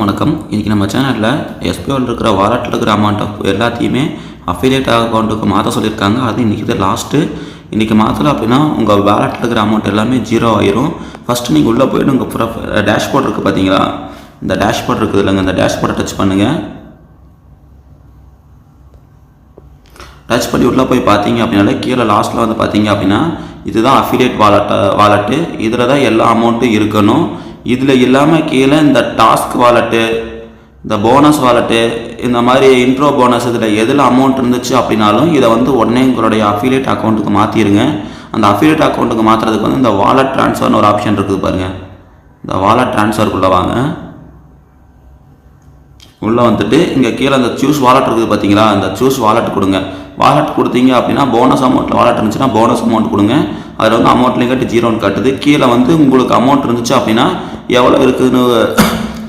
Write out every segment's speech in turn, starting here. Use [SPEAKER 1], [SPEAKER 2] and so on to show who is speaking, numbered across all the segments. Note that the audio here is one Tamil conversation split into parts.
[SPEAKER 1] வணக்கம். இன்றைக்கி நம்ம சேனலில் எஸ்பிஓவில் இருக்கிற வாலெட்டில் இருக்கிற அமௌண்ட் எல்லாத்தையுமே அஃபிலியேட் அக்கௌண்ட்டுக்கு மாற்ற சொல்லியிருக்காங்க. அது இன்றைக்கி தான் லாஸ்ட்டு இன்றைக்கி மாற்றலை அப்படின்னா உங்கள் வாலெட்டில் இருக்கிற அமௌண்ட் எல்லாமே ஜீரோ ஆயிரும். ஃபஸ்ட்டு நீங்கள் உள்ளே போய்ட்டு உங்கள் ப்ரொஃப் டேஷ்போர்ட் இருக்குது பார்த்தீங்களா இந்த டேஷ்போர்ட் இருக்குது இல்லைங்க. இந்த டேஷ்போர்ட்டை டச் பண்ணுங்கள் டச் பண்ணி உள்ளே போய் பார்த்தீங்க அப்படின்னாலே கீழே லாஸ்ட்டில் வந்து பார்த்தீங்க அப்படின்னா இதுதான் அஃபிலியேட் வாலெட்டை வாலெட்டு. இதில் தான் எல்லா அமௌண்ட்டும் இருக்கணும். இதில் இல்லாமல் கீழே இந்த டாஸ்க் வாலெட்டு இந்த போனஸ் வாலெட்டு இந்த மாதிரி இன்ட்ரோ போனஸ் இதில் எதில் அமௌண்ட் இருந்துச்சு அப்படின்னாலும் இதை வந்து உடனே உங்களுடைய அஃபிலியேட் அக்கௌண்ட்டுக்கு மாற்றிடுங்க அந்த அஃபிலியேட் அக்கௌண்ட்டுக்கு மாற்றுறதுக்கு வந்து இந்த வாலெட் ட்ரான்ஸ்ஃபர்னு ஒரு ஆப்ஷன் இருக்குது பாருங்கள் இந்த வாலெட் ட்ரான்ஸ்ஃபருக்குள்ளே வாங்க. உள்ளே வந்துட்டு இங்கே கீழே அந்த சூஸ் வாலெட் இருக்குது பார்த்தீங்களா அந்த சூஸ் வாலெட் கொடுங்க. வாலெட் கொடுத்தீங்க அப்படின்னா போனஸ் அமௌண்ட்டில் வாலெட் இருந்துச்சுன்னா போனஸ் அமௌண்ட் கொடுங்க. அதில் வந்து அமௌண்ட்லேயும் கட்டி ஜீரோன்னு காட்டுது. கீழே வந்து உங்களுக்கு அமௌண்ட் இருந்துச்சு அப்படின்னா எவ்வளோ இருக்குதுன்னு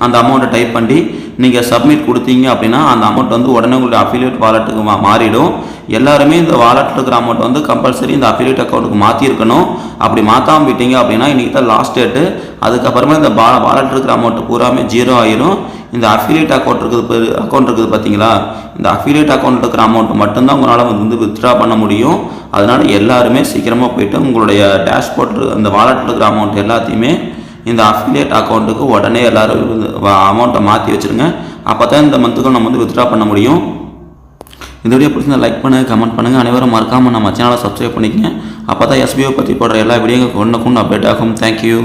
[SPEAKER 1] அந்த அமௌண்ட்டை டைப் பண்ணி நீங்கள் சப்மிட் கொடுத்தீங்க அப்படின்னா அந்த அமௌண்ட் வந்து உடனே உங்களுடைய அஃபிலியேட் வாலெட்டுக்கு மா மாறிடும். எல்லாருமே இந்த வாலெட்டில் இருக்கிற அமௌண்ட் வந்து கம்பல்சரி இந்த அஃபிலியேட் அக்கௌண்ட்டுக்கு மாற்றிருக்கணும் அப்படி மாற்றாமல் விட்டீங்க அப்படின்னா இன்றைக்கி தான் லாஸ்ட் டேட்டு அதுக்கப்புறமா இந்த பா வாலெட் இருக்கிற அமௌண்ட் பூராமே ஜீரோ ஆயிரும். இந்த அஃபிலியேட் அக்கௌண்ட் இருக்குது அக்கௌண்ட் இருக்குது பார்த்தீங்களா இந்த அஃபிலியேட் அக்கௌண்ட் இருக்கிற அமௌண்ட் மட்டும்தான் உங்களால் வந்து வித்ட்ரா பண்ண முடியும். அதனால் எல்லாருமே சீக்கிரமாக போயிட்டு உங்களுடைய டேஷ்போர்ட் அந்த வாலெட்டில் இருக்கிற அமௌண்ட் எல்லாத்தையுமே இந்த அஃபிலியேட் அக்கௌண்ட்டுக்கு உடனே எல்லோரும் அமௌண்ட்டை மாற்றி வச்சுருங்க. அப்போ தான் இந்த மந்த்துக்கு நம்ம வந்து வித்ட்ரா பண்ண முடியும். இந்த வீடியோ பிடிச்சிருந்தா லைக் பண்ணுங்கள் கமெண்ட் பண்ணுங்கள் அனைவரும் மறக்காமல் நம்ம சேனலை சப்ஸ்கிரைப் பண்ணிக்கங்க. அப்போ தான் எஸ்பிஓ பற்றி போடுற எல்லா வீடியோ கொண்டு கொண்டு அப்டேட் ஆகும். தேங்க்யூ